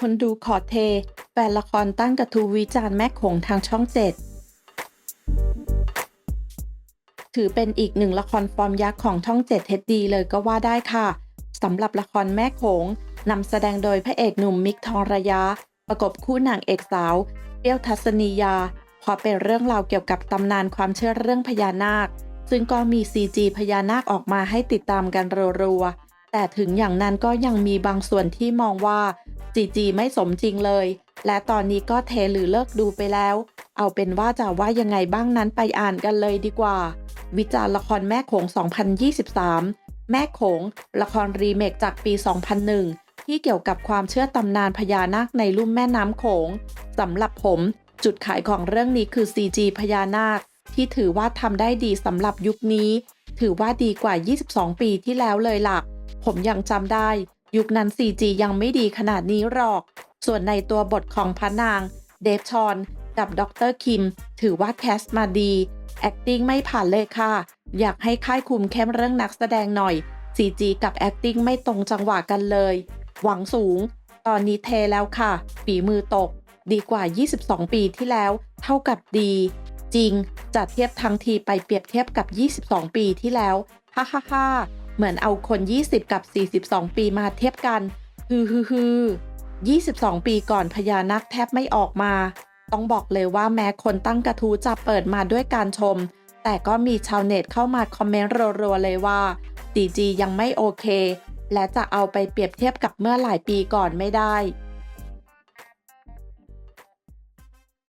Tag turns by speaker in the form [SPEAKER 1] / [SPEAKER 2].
[SPEAKER 1] คนดูขอเท แฟนละครตั้งกระทู้วิจารณ์แม่ขงทางช่องเจ็ดถือเป็นอีกหนึ่งละครฟอร์มยักษ์ของช่องเจ็ดเฮดดีเลยก็ว่าได้ค่ะสำหรับละครแม่ขงนำแสดงโดยพระเอกหนุ่มมิกทองระยะ ประกบคู่นางเอกสาวเปี้ยวทัศนียาพราะเป็นเรื่องราวเกี่ยวกับตำนานความเชื่อเรื่องพญานาค ซึ่งก็มี CG พญานาคออกมาให้ติดตามกันรัวๆแต่ถึงอย่างนั้นก็ยังมีบางส่วนที่มองว่า CG ไม่สมจริงเลย และตอนนี้ก็เทหรือเลิกดูไปแล้ว เอาเป็นว่าจะว่ายังไงบ้างนั้นไปอ่านกันเลยดีกว่า วิจารณ์ละครแม่โขง 2023 แม่โขง ละครรีเมคจากปี 2001 ที่เกี่ยวกับความเชื่อตำนานพญานาคในลุ่มแม่น้ำโขงสำหรับผม จุดขายของเรื่องนี้คือ CG พญานาค ที่ถือว่าทำได้ดีสำหรับยุคนี้ ถือว่าดีกว่า 22 ปีที่แล้วเลยล่ะ ผมยังจำได้ ยุคนั้น CG ยังไม่ดีขนาดนี้หรอก ส่วนในตัวบทของพระนาง เดฟชอนกับดรคิม ถือว่าแคสมาดี acting ไม่ผ่านเลยค่ะ อยากให้ค่ายคุมเข้มเรื่องนักแสดงหน่อย CG กับ acting ไม่ตรงจังหวะกันเลย หวังสูง ตอนนี้เทแล้วค่ะ ฝีมือตก ดีกว่า 22 ปีที่แล้ว เท่ากับดี จริงจะเทียบทั้งทีไปเปรียบเทียบกับ 22 ปีที่แล้ว ฮ่าฮ่าฮ่า เหมือนเอาคน 20 กับ 42 ปีมาเทียบกันฮือฮือฮือ22 ปีก่อนพญานาคแทบไม่ออกมา ต้องบอกเลยว่าแม้คนตั้งกระทู้จะเปิดมาด้วยการชม แต่ก็มีชาวเน็ตเข้ามาคอมเมนต์รัวๆเลยว่าดีจียังไม่โอเค และจะเอาไปเปรียบเทียบกับเมื่อหลายปีก่อนไม่ได้